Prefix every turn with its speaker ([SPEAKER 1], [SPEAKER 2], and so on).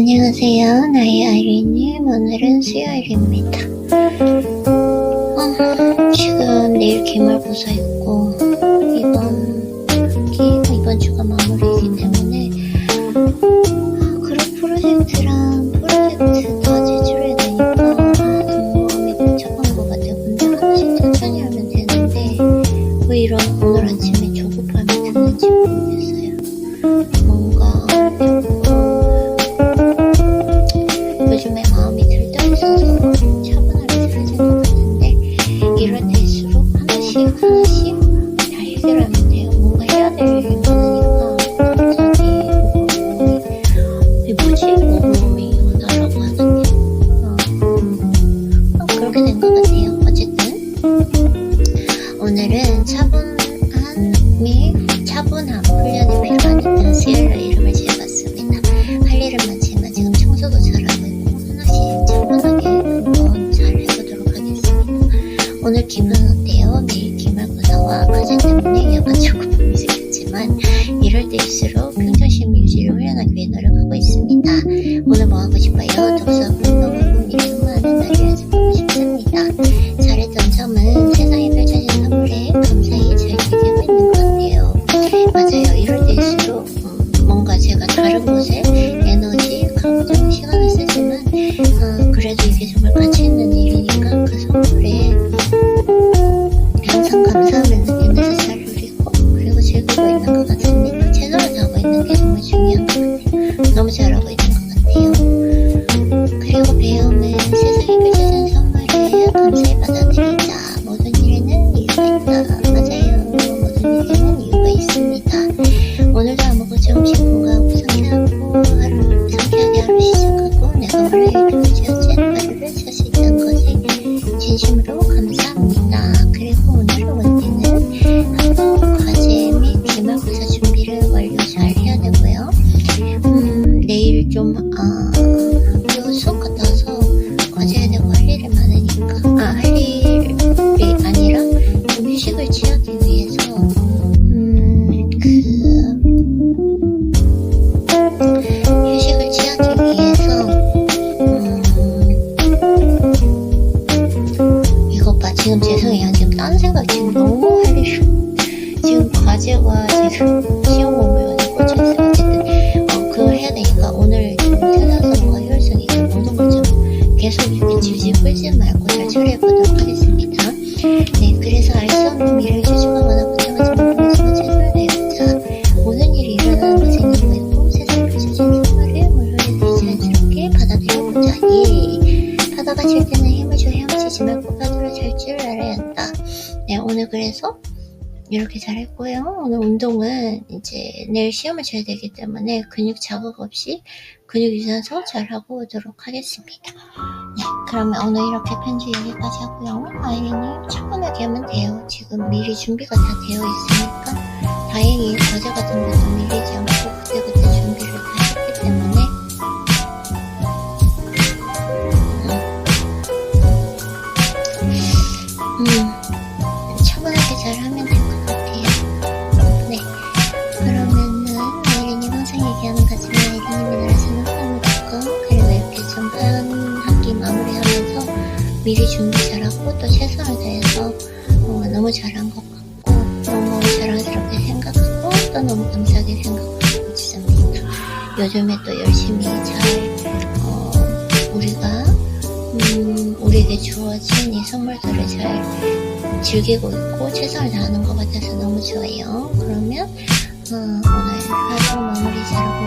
[SPEAKER 1] 안녕하세요. 나의 아이리님. 오늘은 수요일입니다. 어, 지금 내일 기말고사 있고, 이번, 기, 이번 주가 마무리이기 때문에, 아, 그룹 프로젝트랑 프로젝트 다 제출해야 되니까, 좀 마음이 복잡한 것 같아요. 근데 하나씩 천천히 하면 되는데, 왜 이런 오늘 아침에 조급함이 드는지 모르겠어요. 오늘은 차분한 미 차분함 훈련이 필요하니까 수요일로 이름을 지어봤습니다. 할 일은 많지만 지금 청소도 잘하고 있고 하나씩 차분하게 한번 잘 해보도록 하겠습니다. 오늘 기분 어때요? 내일 기말고사와 과제 때문에 조금 미숙했지만 이럴 때일수록 평정심 유지를 훈련하기 위해 노력하고 있습니다. 오늘 뭐 하고 싶어요? 독서, 있습니다. 오늘도 아무것도 없이 건강하고 상쾌하고 하루 상쾌하게 하루 시작하고 내가 원래 이름을 지어진 하루를 살수 있다는 것에 진심으로 감사합니다. 칠 때는 힘을 줘 헤엄치지 말고 파도를 잘줄 알아야 한다 네 오늘 그래서 이렇게 잘했고요. 오늘 운동은 이제 내일 시험을 쳐야 되기 때문에 근육 자극 없이 근육 유산소 잘하고 오도록 하겠습니다. 네, 그러면 오늘 이렇게 편지 여기까지 하고요. 아이리님 차분하게 하면 돼요. 지금 미리 준비가 다 되어 있으니까 다행히 과제 같은 것도 밀리지 않고 미리 준비 잘하고, 또 최선을 다해서, 어, 너무 잘한 것 같고, 너무 자랑스럽게 생각하고, 또 너무 감사하게 생각하고 있습니다. 요즘에 또 열심히 잘, 어, 우리가, 음, 우리에게 주어진 이 선물들을 잘 즐기고 있고 최선을 다하는 것 같아서 너무 좋아요. 그러면 어, 오늘 하루 마무리 잘 하고